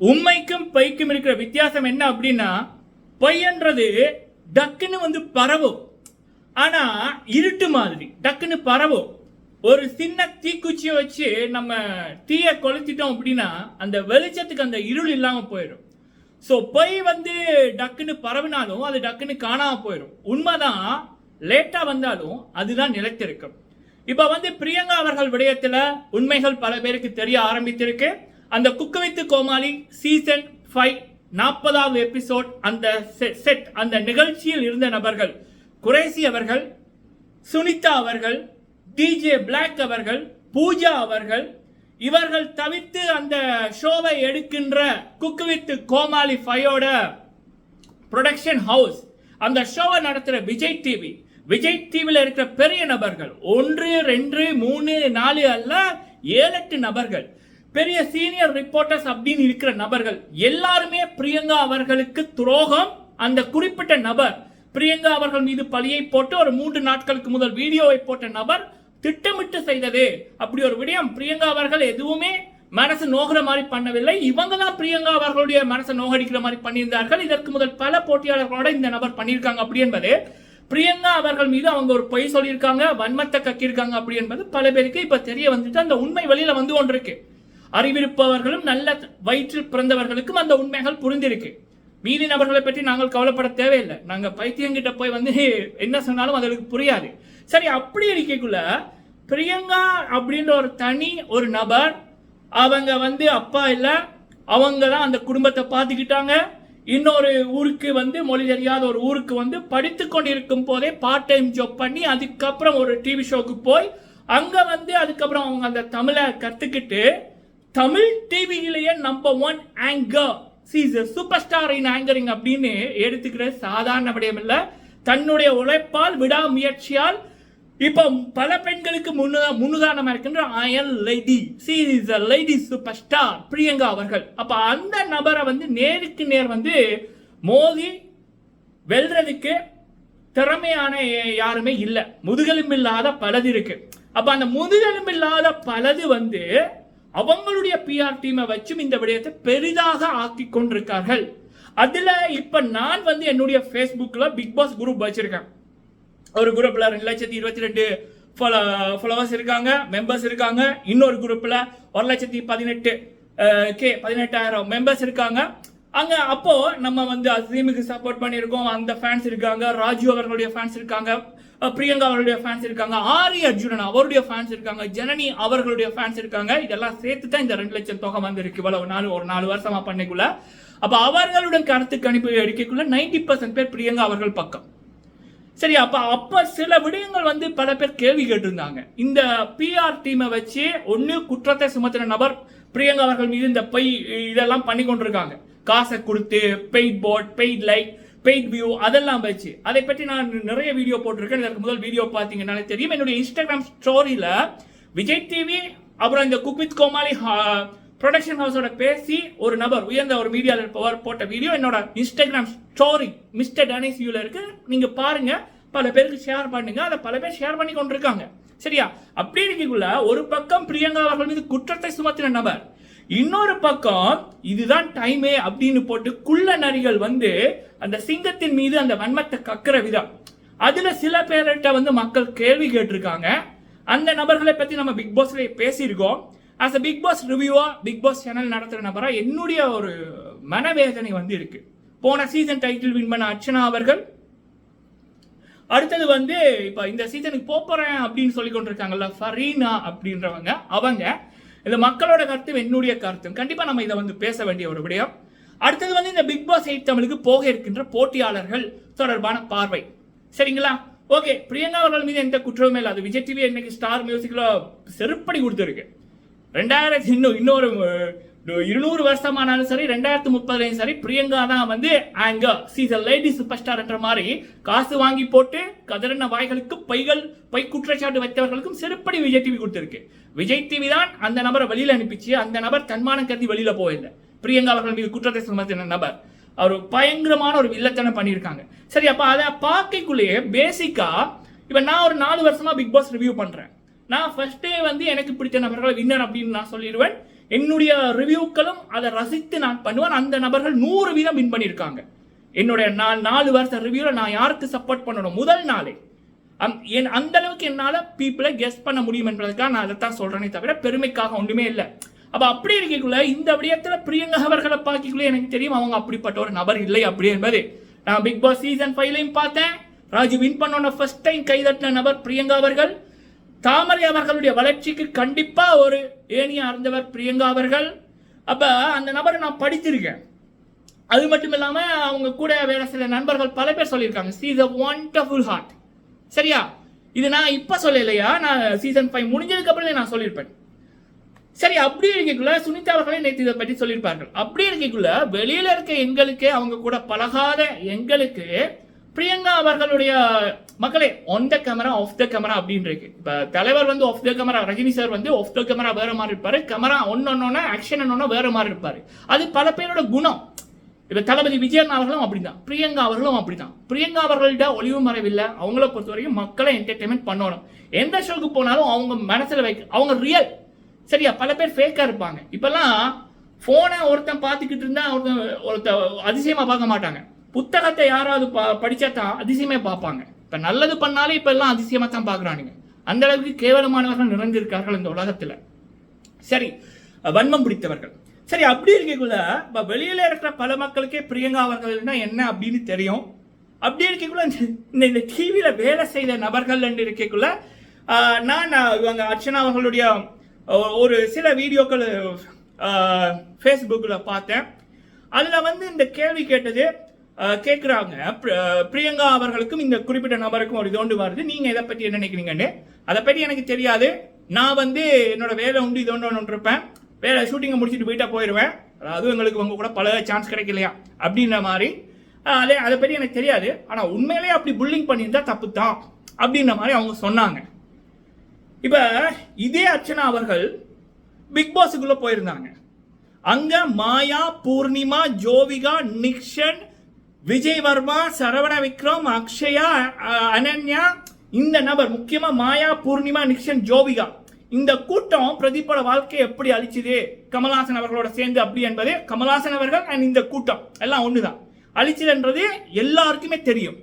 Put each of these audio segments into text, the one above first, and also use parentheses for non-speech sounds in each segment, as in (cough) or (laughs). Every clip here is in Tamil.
உண்மைக்கும் பைக்கும் இருக்கிற வித்தியாசம் என்ன அப்படின்னா பொய்ன்றது டக்குன்னு வந்து பரவும். ஆனா இருட்டு மாதிரி டக்குன்னு பரவும். ஒரு சின்ன தீக்குச்சியை வச்சு நம்ம தீயை கொளுத்திட்டோம் அப்படின்னா அந்த வெளிச்சத்துக்கு அந்த இருள் இல்லாம போயிடும். ஸோ பொய் வந்து டக்குன்னு பரவினாலும் அது டக்குன்னு காணாமல் போயிடும். உண்மைதான் லேட்டாக வந்தாலும் அதுதான் நிலைத்திருக்கும். இப்போ வந்து பிரியங்கா அவர்கள் விடயத்தில் உண்மைகள் பல பேருக்கு தெரிய ஆரம்பித்திருக்கு. அந்த cook with Comali season five நாற்பதாவது எபிசோட் அந்த செட் அந்த நிகழ்ச்சியில் இருந்த நபர்கள் குரேசி அவர்கள் சுனிதா அவர்கள் டிஜே பிளாக் அவர்கள் பூஜா அவர்கள் இவர்கள் தவிர்த்து அந்த ஷோவை எடுக்கின்ற குக் வித் கோமாளி ஃபையோட ப்ரொடக்ஷன் ஹவுஸ் அந்த ஷோவை நடத்துகிற விஜய் டிவி விஜய் டிவியில் இருக்கிற பெரிய நபர்கள் ஒன்று ரெண்டு மூணு நாலு அல்ல ஏழு எட்டு நபர்கள். பெரிய சீனியர் ரிப்போர்ட்டர்ஸ் அப்படின்னு இருக்கிற நபர்கள் எல்லாருமே பிரியங்கா அவர்களுக்கு துரோகம். அந்த குறிப்பிட்ட நபர் பிரியங்கா அவர்கள் மீது பழியை போட்டு ஒரு மூன்று நாட்களுக்கு முதல் வீடியோவை போட்ட நபர் திட்டமிட்டு செய்தது. அப்படி ஒரு விடயம். பிரியங்கா அவர்கள் எதுவுமே மனசு நோகிற மாதிரி பண்ணவில்லை. இவங்க தான் பிரியங்கா அவர்களுடைய மனசை நோகடிக்கிற மாதிரி பண்ணியிருந்தார்கள். இதற்கு முதல் பல போட்டியாளர்களோட இந்த நபர் பண்ணியிருக்காங்க அப்படி என்பது பிரியங்கா அவர்கள் மீது அவங்க ஒரு பொய் சொல்லியிருக்காங்க வன்மத்தை கக்கியிருக்காங்க அப்படி என்பது பல பேருக்கு இப்ப தெரிய வந்துட்டு அந்த உண்மை வெளியில வந்து கொண்டிருக்கு. அறிவிருப்பவர்களும் நல்ல வயிற்றில் பிறந்தவர்களுக்கும் அந்த உண்மைகள் புரிந்திருக்கு. மீதி நபர்களை பற்றி நாங்கள் கவலைப்பட தேவையில்லை. நாங்கள் பைத்தியங்கிட்ட போய் வந்து என்ன சொன்னாலும் அதுக்கு புரியாது. சரி அப்படி இருக்கக்குள்ள பிரியங்கா அப்படின்ற ஒரு தனி ஒரு நபர் அவங்க வந்து அப்பா இல்லை அவங்க தான் அந்த குடும்பத்தை பார்த்துக்கிட்டாங்க. இன்னொரு ஊருக்கு வந்து மொழி தெரியாத ஒரு ஊருக்கு வந்து படித்து கொண்டிருக்கும் போதே பார்ட் டைம் ஜாப் பண்ணி அதுக்கப்புறம் ஒரு டிவி ஷோக்கு போய் அங்கே வந்து அதுக்கப்புறம் அவங்க அந்த தமிழை கற்றுக்கிட்டு Tamil டிவியிலேயே number one anchor she's super star in anchoring அப்படின்னு எடுத்துக்கிற சாதாரண விடயம் இல்லை. தன்னுடைய உழைப்பால் விடாமுயற்சியால் இப்போ பல பெண்களுக்கு முன்னுதா முன்னுதாரணமாக இருக்கின்ற அயல் lady she is a lady super star Priyanka அவர்கள். அப்போ அந்த நபரை வந்து நேருக்கு நேர் வந்து மோதி வெல்றதுக்கு திறமையான யாருமே இல்லை. முதுகெலும்பு இல்லாத பலது இருக்கு. அப்போ அந்த முதுகெலும்பில்லாத பலது வந்து அவங்களுடைய பிஆர் டீமை வச்சும் இந்த விடயத்தை பெரிதாக ஆக்கி கொண்டிருக்கார்கள். அதுல இப்ப நான் வந்து என்னுடைய ஃபேஸ்புக்ல பிக் பாஸ் குரூப் வச்சிருக்கேன். ஒரு குரூப்ல ரெண்டு லட்சத்தி இருபத்தி ரெண்டு ஃபாலோவர்ஸ் இருக்காங்க மெம்பர்ஸ் இருக்காங்க. இன்னொரு குரூப்ல ஒரு லட்சத்தி பதினெட்டு கே பதினெட்டாயிரம் மெம்பர்ஸ் இருக்காங்க. அங்க அப்போ நம்ம வந்து அசீமுக்கு சப்போர்ட் பண்ணியிருக்கோம். அந்த ஃபேன்ஸ் இருக்காங்க. ராஜு அவர்களுடைய ஃபேன்ஸ் இருக்காங்க. பிரியங்கா அவருடைய ஃபேன்ஸ் இருக்காங்க. ஆரி அர்ஜுனன் அவருடைய ஃபேன்ஸ் இருக்காங்க. ஜனனி அவர்களுடைய ஃபேன்ஸ் இருக்காங்க. இதெல்லாம் சேர்த்து தான் இந்த ரெண்டு லட்சம் தொகை வந்திருக்கு. இவ்வளவு நாள் ஒரு நாலு வருஷமா பண்ணிக்குள்ள. அப்போ அவர்களுடன் கருத்து கணிப்பு எடுக்கக்குள்ள நைன்டி பர்சன்ட் பேர் பிரியங்கா அவர்கள் பக்கம். சரி அப்ப அப்ப சில விடயங்கள் வந்து பல பேர் கேள்வி கேட்டிருந்தாங்க. இந்த பிஆர் டீமை வச்சு ஒன்று குற்றத்தை சுமத்தின நபர் பிரியங்கா அவர்கள் மீது இந்த பை இதெல்லாம் பண்ணி கொண்டிருக்காங்க காசை கொடுத்து paid bot paid like paid view அதெல்லாம் வச்சு. அதை பற்றி நான் நிறைய வீடியோ போட்டிருக்கேன். இதற்கு முதல் வீடியோ பார்த்தீங்கன்னாலே தெரியும். என்னுடைய இன்ஸ்டாகிராம் ஸ்டோரியில் விஜய் டிவி அப்புறம் இந்த குக் கோமாளி ப்ரொடக்ஷன் ஹவுஸோட பேசி ஒரு நபர் உயர்ந்த ஒரு மீடியாவில் பவர் போட்ட வீடியோ என்னோட இன்ஸ்டாகிராம் ஸ்டோரி மிஸ்டர் டேனிஸ் வியூவில் இருக்கு. நீங்கள் பாருங்க. பல பேருக்கு ஷேர் பண்ணுங்க. அதை பல பேர் ஷேர் பண்ணி கொண்டிருக்காங்க. சரியா? அப்படி இருக்கக்குள்ள ஒரு பக்கம் பிரியங்கா அவர்கள் மீது குற்றத்தை சுமத்தின நபர் இன்னொரு பக்கம் இதுதான் டைமே அப்படின்னு போட்டு குள்ள நரிகள் வந்து அந்த சிங்கத்தின் மீது அந்த வன்மத்தை கக்கிற விதம். அதுல சில பேர்கிட்ட வந்து மக்கள் கேள்வி கேட்டிருக்காங்க. அந்த நபர்களை பத்தி நம்ம பிக் பாஸ்ல பேசியிருக்கோம். ஆஸ் அ பிக் பாஸ் ரிவ்யூவா பிக் பாஸ் சேனல் நடத்துற நபரா என்னுடைய ஒரு மனவேதனை வந்து இருக்கு. போன சீசன் டைட்டில் வின் பண்ண அர்ச்சனா அவர்கள். அடுத்தது வந்து இப்போ இந்த சீசனுக்கு போப் போறேன் அப்படின்னு சொல்லி கொண்டிருக்காங்கல்ல ஃபரீனா அப்படின்றவங்க அவங்க இந்த மக்களோட கருத்து என்னுடைய கருத்தும். கண்டிப்பாக நம்ம இதை வந்து பேச வேண்டிய ஒரு விடயம். அடுத்தது வந்து இந்த பிக் பாஸ் எயிட் தமிழுக்கு போக இருக்கின்ற போட்டியாளர்கள் தொடர்பான பார்வை. சரிங்களா? ஓகே பிரியங்கா அவர்கள் மீது எந்த குற்றமும் இல்லை. அது விஜய் டிவி இன்னைக்கு ஸ்டார் மியூசிக்கில் செருப்படி கொடுத்துருக்கு. ரெண்டாயிரத்தி இன்னும் இன்னொரு இருநூறு வருஷமானாலும் சரி ரெண்டாயிரத்தி முப்பதுலையும் சரி பிரியங்கா தான் வந்து ஆங்க அ லேடி சூப்பர் ஸ்டார்ன்ற மாதிரி காசு வாங்கி போட்டு கதறின வாய்களுக்கு பைகள் பை குற்றச்சாட்டு வைத்தவர்களுக்கும் செருப்படி விஜய் டிவி கொடுத்துருக்கு. விஜய் டிவி தான் அந்த நபரை வெளியில் அனுப்பிச்சு அந்த நபர் தன்மானம் கருதி வெளியில் போயிருந்தேன் பிரியங்கா அவர்கள் மீது குற்றத்தை சுமத்தின நபர். அவர் பயங்கரமான ஒரு வில்லத்தனம் பண்ணியிருக்காங்க. சரி அப்போ அதை பார்க்கக்குள்ளேயே பேசிக்கா இப்போ நான் ஒரு நாலு வருஷமா பிக் பாஸ் ரிவ்யூ பண்றேன். நான் ஃபர்ஸ்டே வந்து எனக்கு பிடித்த நபர்களை வின்னர் அப்படின்னு நான் சொல்லிடுவேன். என்னுடைய ரிவ்யூக்களும் அதை ரசித்து நான் பண்ணுவேன். அந்த நபர்கள் நூறு வீதம் வின் பண்ணியிருக்காங்க. என்னுடைய நான் நாலு வருஷ ரிவ்யூவில் நான் யாருக்கு சப்போர்ட் பண்ணணும்? முதல் நாளே. அம்- என் அந்த அளவுக்கு என்னால் பீப்புளை கெஸ் பண்ண முடியும் என்பதற்காக நான் அதை தான் சொல்கிறேனே தவிர பெருமைக்காக ஒன்றுமே இல்லை. அப்போ அப்படி இருக்கக்குள்ள இந்த விடயத்தில் பிரியங்கா அவர்களை பார்க்கக்குள்ளே எனக்கு தெரியும் அவங்க அப்படிப்பட்ட ஒரு நபர் இல்லை அப்படி என்பது. நான் பிக் பாஸ் சீசன் ஃபைவ்லையும் பார்த்தேன். ராஜு வின் பண்ணோன்ன ஃபர்ஸ்ட் டைம் கைதட்டின நபர் பிரியங்கா அவர்கள். தாமரை அவர்களுடைய வளர்ச்சிக்கு கண்டிப்பா ஒரு ஏணியா இருந்தவர் பிரியங்கா அவர்கள். அப்ப அந்த நபரை நான் படித்திருக்கேன். அது மட்டும் இல்லாம அவங்க கூட வேற சில நண்பர்கள் பல பேர் சொல்லியிருக்காங்க. சி த ஒண்டர்ஃபுல் ஹார்ட் சரியா? இது நான் இப்ப சொல்லலையா? நான் சீசன் ஃபைவ் முடிஞ்சதுக்கு அப்புறம் நான் சொல்லியிருப்பேன். சரி அப்படி இருக்கக்குள்ள சுனிதா அவர்களே நேற்று இதை பற்றி சொல்லியிருப்பார்கள். அப்படி இருக்கக்குள்ள வெளியில இருக்க எங்களுக்கு அவங்க கூட பழகாத எங்களுக்கு பிரியங்கா அவர்களுடைய மக்களே on the camera off the camera அப்படின்னு இருக்கு. இப்ப தலைவர் வந்து off the camera Rajini sir வந்து ஆஃப் த கேமரா வேற மாதிரி இருப்பாரு. கேமரா ஒன்னொன்னொன்னா ஆக்ஷன் ஒன்னொன்னா வேற மாதிரி இருப்பாரு. அது பல பேரோட குணம். இப்ப தளபதி விஜயன் அவர்களும் அப்படிதான். பிரியங்கா அவர்களும் அப்படிதான். பிரியங்கா அவர்கள்ட்ட ஒளிவு மறைவில்லை. அவங்கள பொறுத்த வரைக்கும் மக்களை என்டர்டைன்மெண்ட் பண்ணணும். எந்த ஷோக்கு போனாலும் அவங்க மனசுல வைக்க அவங்க ரியல் சரியா? பல பேர் ஃபேக்கா இருப்பாங்க. இப்பெல்லாம் போனை ஒருத்தன் பார்த்துக்கிட்டு இருந்தா ஒருத்தன் ஒருத்தன் அதிசயமா பார்க்க மாட்டாங்க. புத்தகத்தை யாராவது பா படிச்சா தான் அதிசயமே பார்ப்பாங்க. இப்போ நல்லது பண்ணாலே இப்போ எல்லாம் அதிசயமாக தான் பார்க்குறானுங்க. அந்த அளவுக்கு கேவலமானவர்கள் நிறைந்திருக்கார்கள் இந்த உலகத்தில். சரி வன்மம் பிடித்தவர்கள். சரி அப்படி இருக்கக்குள்ள இப்போ வெளியில் இருக்கிற பல மக்களுக்கே பிரியங்கா அவர்கள்னா என்ன அப்படின்னு தெரியும். அப்படி இருக்கக்குள்ள இந்த- இந்த வேலை செய்த நபர்கள் என்று இருக்கக்குள்ள நான் இவங்க அர்ச்சனா அவர்களுடைய ஒரு சில வீடியோக்கள் ஃபேஸ்புக்கில் பார்த்தேன். அதில் வந்து இந்த கேள்வி கேட்டது கேட்குறாங்க பிரியங்கா அவர்களுக்கும் இந்த குறிப்பிட்ட நபருக்கும் ஒரு இதோண்டு வருது. நீங்கள் இதை பற்றி என்ன நினைக்கிறீங்கன்னு? அதை பற்றி எனக்கு தெரியாது. நான் வந்து என்னோட வேலை உண்டு இது ஒன்று இருப்பேன் வேலை ஷூட்டிங்கை முடிச்சுட்டு வீட்டை போயிடுவேன் அதாவது எங்களுக்கு உங்க கூட பல சான்ஸ் கிடைக்கலையா? அப்படின்ற மாதிரி. அதே அதை பற்றி எனக்கு தெரியாது. ஆனால் உண்மையிலேயே அப்படி புல்லிங் பண்ணியிருந்தா தப்பு தான் அப்படின்ற மாதிரி அவங்க சொன்னாங்க. இப்போ இதே அர்ச்சனா அவர்கள் பிக் பாஸுக்குள்ளே போயிருந்தாங்க. அங்கே மாயா பூர்ணிமா ஜோவிகா நிக்ஷன் விஜய் வர்மா சரவண விக்ரம் அக்ஷயா அஹ், அனன்யா இந்த நபர் முக்கியமா மாயா பூர்ணிமா நிக்ஷன் ஜோவிகா. இந்த கூட்டம் பிரதீப்போட வாழ்க்கையை எப்படி அழிச்சுது? கமல்ஹாசன் அவர்களோட சேர்ந்து அப்படி என்பது கமல்ஹாசன் அவர்கள் அண்ட் இந்த கூட்டம். எல்லாம் ஒண்ணுதான். அழிச்சதுன்றது எல்லாருக்குமே தெரியும்.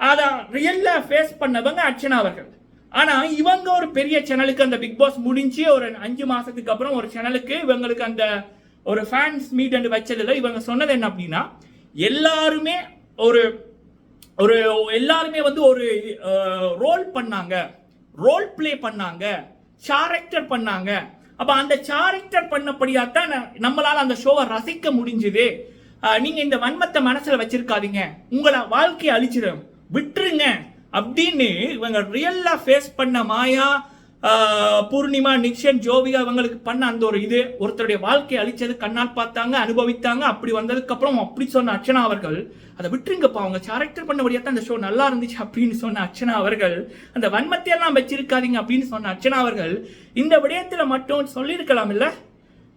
அதான் ரியல்ல ஃபேஸ் பண்ணவங்க அர்ச்சனா அவர்கள். ஆனா இவங்க ஒரு பெரிய சேனலுக்கு அந்த பிக் பாஸ் முடிஞ்சு ஒரு அஞ்சு மாசத்துக்கு அப்புறம் ஒரு சேனலுக்கு இவங்களுக்கு அந்த ஒரு ஃபேன்ஸ் மீட் அண்ட் வச்சதுல இவங்க சொன்னது என்ன அப்படின்னா எல்லாருமே ஒரு ஒரு எல்லாருமே வந்து ஒரு ரோல் பண்ணாங்க. ரோல் ப்ளே பண்ணாங்க. கேரக்டர் பண்ணாங்க. அப்ப அந்த கேரக்டர் பண்ணபடியா தான் ந- நம்மளால அந்த ஷோவை ரசிக்க முடிஞ்சுது. நீங்கள் நீங்க இந்த வன்மத்தை மனசுல வச்சிருக்காதீங்க. உங்களை வாழ்க்கையை அழிச்சிடும் விட்டுருங்க. அப்படின்னு இவங்க ரியல்லா ஃபேஸ் பண்ண மாயா பூர்ணிமா நிக்ஷன் ஜோவிகா இவங்களுக்கு பண்ண அந்த ஒரு இது. ஒருத்தருடைய வாழ்க்கையை அழிச்சது கண்ணால் பார்த்தாங்க அனுபவித்தாங்க. அப்படி வந்ததுக்கு அப்புறம் அப்படி சொன்ன அர்ச்சனா அவர்கள் அதை விட்டுருங்கப்பா அவங்க கேரக்டர் பண்ணபடியா தான் அந்த ஷோ நல்லா இருந்துச்சு அப்படின்னு சொன்ன அர்ச்சனா அவர்கள் அந்த வன்மத்தையெல்லாம் வச்சிருக்காதீங்க அப்படின்னு சொன்ன அர்ச்சனா அவர்கள் இந்த விடயத்துல மட்டும் சொல்லியிருக்கலாம் இல்ல?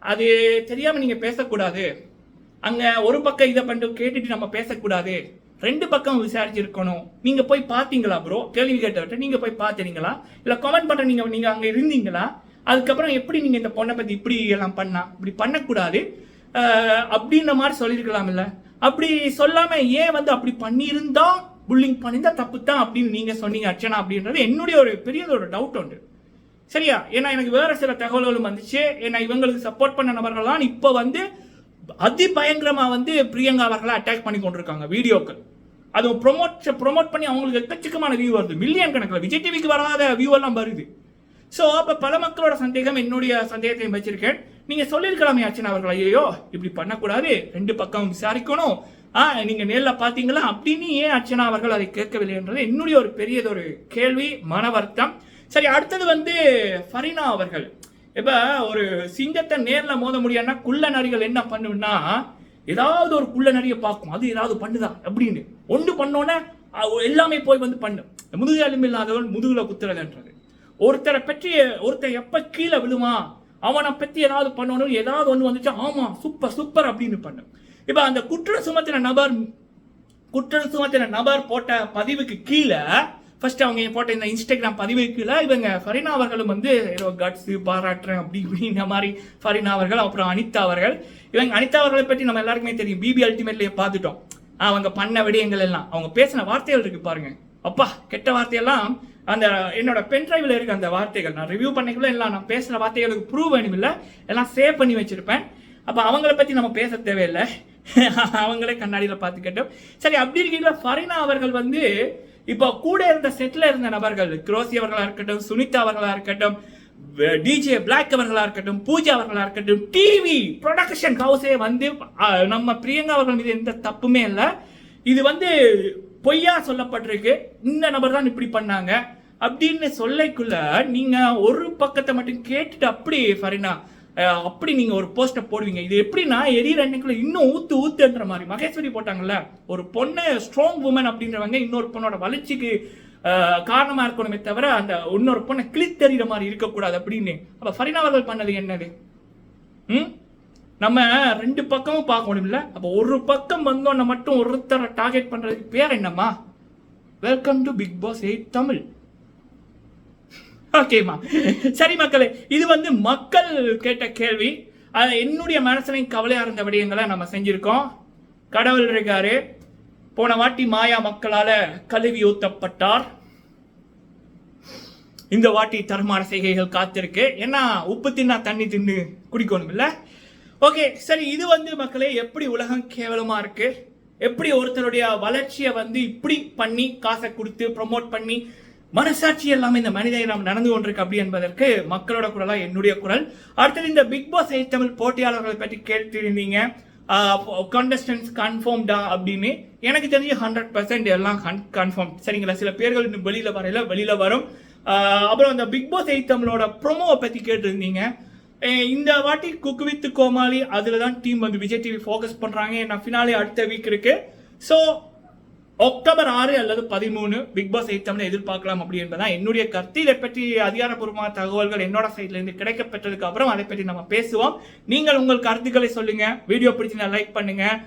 அது தெரியாம நீங்க பேசக்கூடாது. அங்க ஒரு பக்கம் இதை பண்ணிட்டு கேட்டுட்டு நம்ம பேசக்கூடாது. ரெண்டு பக்கம் விசாரிச்சிருக்கணும். நீங்க போய் பாத்தீங்களா ப்ரோ கேள்வி கேட்டவர்கிட்ட நீங்க போய் பாத்தீங்களா இல்ல கமெண்ட் பண்ற நீங்க நீங்க அங்க இருந்தீங்களா? அதுக்கப்புறம் எப்படி நீங்க இந்த பொண்ணை பத்தி இப்படி எல்லாம் பண்ணா? இப்படி பண்ணக்கூடாது. அப்படின்ற மாதிரி சொல்லியிருக்கலாம் இல்ல அப்படி சொல்லாம ஏன் வந்து அப்படி பண்ணியிருந்தா புல்லிங் பண்ணியிருந்தா தப்பு தான் அப்படின்னு நீங்க சொன்னீங்க அர்ச்சனா அப்படின்றது என்னுடைய ஒரு பெரிய ஒரு டவுட் உண்டு. சரியா? ஏன்னா எனக்கு வேற சில தகவல்களும் வந்துச்சு. ஏன்னா இவங்களுக்கு சப்போர்ட் பண்ண நபர்கள்லாம் இப்போ வந்து அதிபயங்கரமாக வந்து பிரியங்கா அவர்களை அட்டாக் பண்ணி கொண்டிருக்காங்க வீடியோக்கள். அது ப்ரொமோட் ப்ரொமோட் பண்ணி அவங்களுக்கு எக்கச்சக்கமான வியூ வருது. மில்லியன் கணக்கில். விஜய் டிவிக்கு வராத வியூ எல்லாம் வருது. ஸோ அப்போ பல மக்களோட சந்தேகம் என்னுடைய சந்தேகத்தையும் வச்சிருக்கேன். நீங்கள் சொல்லியிருக்கலாமே அச்சன் அவர்கள் ஐயோ இப்படி பண்ணக்கூடாது. ரெண்டு பக்கம் விசாரிக்கணும். ஆ நீங்கள் நேரில் பார்த்தீங்களா? அப்படின்னு ஏன் அர்ச்சனா அவர்கள் அதை கேட்கவில்லைன்றது என்னுடைய ஒரு பெரியது ஒரு கேள்வி மன வருத்தம். சரி அடுத்தது வந்து ஃபரினா அவர்கள். இப்ப ஒரு சிங்கத்தை நேர்ல மோத முடியாதுன்னா குள்ள நரிகள் என்ன பண்ணுன்னா ஏதாவது ஒரு குள்ள நரியை பார்க்கும். அது ஏதாவது பண்ணுதா? அப்படின்னு. ஒன்று பண்ணோன்னே எல்லாமே போய் வந்து பண்ணும் முதுகு எலும்பு இல்லாதவன் முதுகுல குத்துறதுன்றது. ஒருத்தரை பற்றி ஒருத்தர் எப்ப கீழே விழுமா அவனை பற்றி ஏதாவது பண்ணணும். ஏதாவது ஒன்று வந்துச்சு ஆமாம் சூப்பர் சூப்பர் அப்படின்னு பண்ணும் இப்போ அந்த குற்றம் சுமத்தின நபர் குற்றம் சுமத்தின நபர் போட்ட பதிவுக்கு கீழே ஃபர்ஸ்ட் அவங்க போட்ட இந்த இன்ஸ்டாகிராம் பதிவுக்குள்ள இவங்க ஃபரினா அவர்களும் வந்து ஏதோ கட்ஸ் பாராட்டுறேன் அப்படி இப்படின்ற மாதிரி ஃபரினா அவர்கள் அப்புறம் அனிதா அவர்கள். இவங்க அனிதா அவர்களை பற்றி நம்ம எல்லாருக்குமே தெரியும். பிபி அல்டிமேட்லயே பார்த்துட்டோம். அவங்க பண்ண விடயங்கள் எல்லாம் அவங்க பேசின வார்த்தைகள் இருக்கு பாருங்க. அப்பா கெட்ட வார்த்தையெல்லாம் அந்த என்னோட பென் டிரைவ்ல இருக்க அந்த வார்த்தைகள் நான் ரிவ்யூ பண்ணிக்கல எல்லாம் நான் பேசுகிற வார்த்தைகளுக்கு ப்ரூவ் வேணும் எல்லாம் சேவ் பண்ணி வச்சுருப்பேன். அப்போ அவங்கள பற்றி நம்ம பேச தேவையில்லை. (laughs) அவங்களே கண்ணாடியில் பார்த்துக்கிட்டோம். சரி அப்படி இருக்கையில ஃபரினா அவர்கள் வந்து இப்போ கூட இருந்த செட்ல இருந்த நபர்கள் குரோசி அவர்களா இருக்கட்டும் சுனிதா அவர்களா இருக்கட்டும் டிஜே பிளாக் அவர்களா இருக்கட்டும் பூஜா அவர்களா இருக்கட்டும் டிவி ப்ரொடக்ஷன் ஹவுஸே வந்து நம்ம பிரியங்கா அவர்கள் மீது எந்த தப்புமே இல்லை. இது வந்து பொய்யா சொல்லப்பட்டிருக்கு. இந்த நபர் தான் இப்படி பண்ணாங்க. அப்படின்னு சொல்லைக்குள்ள நீங்க ஒரு பக்கத்தை மட்டும் கேட்டுட்டு அப்படி ஃபரினா அப்படி நீங்கள் ஒரு போஸ்ட்டை போடுவீங்க. இது எப்படின்னா எரியிற அன்னைக்குள்ள இன்னும் ஊத்து ஊத்துன்ற மாதிரி. மகேஸ்வரி போட்டாங்கல்ல ஒரு பொண்ணு ஸ்ட்ராங் உமன் அப்படின்றவங்க இன்னொரு பொண்ணோட வளர்ச்சிக்கு காரணமாக இருக்கணுமே தவிர அந்த இன்னொரு பொண்ணை கிழித்தறிகிற மாதிரி இருக்கக்கூடாது அப்படின்னு. அப்போ ஃபரினா அவர்கள் பண்ணது என்னது? ம்? நம்ம ரெண்டு பக்கமும் பார்க்க முடியல அப்போ ஒரு பக்கம் வந்தோன்ன மட்டும் ஒருத்தரை டார்கெட் பண்ணுறதுக்கு பேர் என்னம்மா? Welcome to big boss eight Tamil ஓகேம்மா சரி மக்களே இது வந்து மக்கள் கேட்ட கேள்வி. அது என்னுடைய மனசுலையும் கவலையாக இருந்த விடயங்களை நம்ம செஞ்சுருக்கோம். கடவுள் இருக்காரு. போன வாட்டி மாயா மக்களால் கழுவி ஊத்தப்பட்டார். இந்த வாட்டி தரமான செய்கைகள் காத்திருக்கு. ஏன்னா உப்பு தின்னா தண்ணி தின்னு குடிக்கணும் இல்லை ஓகே சரி இது வந்து மக்களே எப்படி உலகம் கேவலமாக இருக்குது எப்படி ஒருத்தருடைய வளர்ச்சியை வந்து இப்படி பண்ணி காசை கொடுத்து ப்ரோமோட் பண்ணி மனசாட்சி எல்லாமே இந்த மனித இனம் நடந்து கொண்டிருக்கு அப்படி என்பதற்கு மக்களோட குரலாக என்னுடைய குரல். அடுத்தது இந்த பிக் பாஸ் ஐ தமிழ் போட்டியாளர்களை பற்றி கேட்டிருந்தீங்க. கண்டஸ்டன்ஸ் கன்ஃபார்ம்டா அப்படின்னு. எனக்கு தெரிஞ்சு ஹண்ட்ரட் பர்சன்ட் எல்லாம் கன்ஃபார்ம் சரிங்களா? சில பேர்கள் இன்னும் வெளியில் வரையில வெளியில் வரும். அப்புறம் அந்த பிக் பாஸ் எயிட் தமிழோட ப்ரோமோவை பற்றி கேட்டிருந்தீங்க. இந்த வாட்டி குக் வித் கோமாளி அதில் தான் டீம் வந்து விஜய் டிவி ஃபோக்கஸ் பண்ணுறாங்க ஏன்னா ஃபினாலே அடுத்த வீக் இருக்குது ஸோ அக்டோபர் ஆறு அல்லது பதிமூணு பிக் பாஸ் எயிட் தமிழ் எதிர்பார்க்கலாம் அப்படி என்பதான் என்னுடைய கருத்து. இதை பற்றி அதிகாரப்பூர்வமான தகவல்கள் என்னோட சைட்ல இருந்து கிடைக்கப்பட்டதுக்கு அப்புறம் அதை பற்றி நம்ம பேசுவோம். நீங்கள் உங்கள் கருத்துக்களை சொல்லுங்க. வீடியோ பிடிச்சிருந்தா லைக் பண்ணுங்க.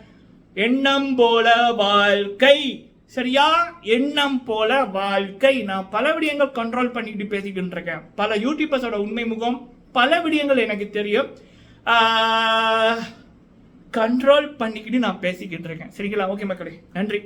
எண்ணம் போல வாழ்க்கை. சரியா? எண்ணம் போல வாழ்க்கை. நான் பல விடயங்கள் கண்ட்ரோல் பண்ணிக்கிட்டு பேசிக்கிட்டு இருக்கேன். பல யூடியூபர்ஸோட உண்மை முகம் பல விடயங்கள் எனக்கு தெரியும். கண்ட்ரோல் பண்ணிக்கிட்டு நான் பேசிக்கிட்டு இருக்கேன். சரிங்களா? ஓகே மக்களே. நன்றி.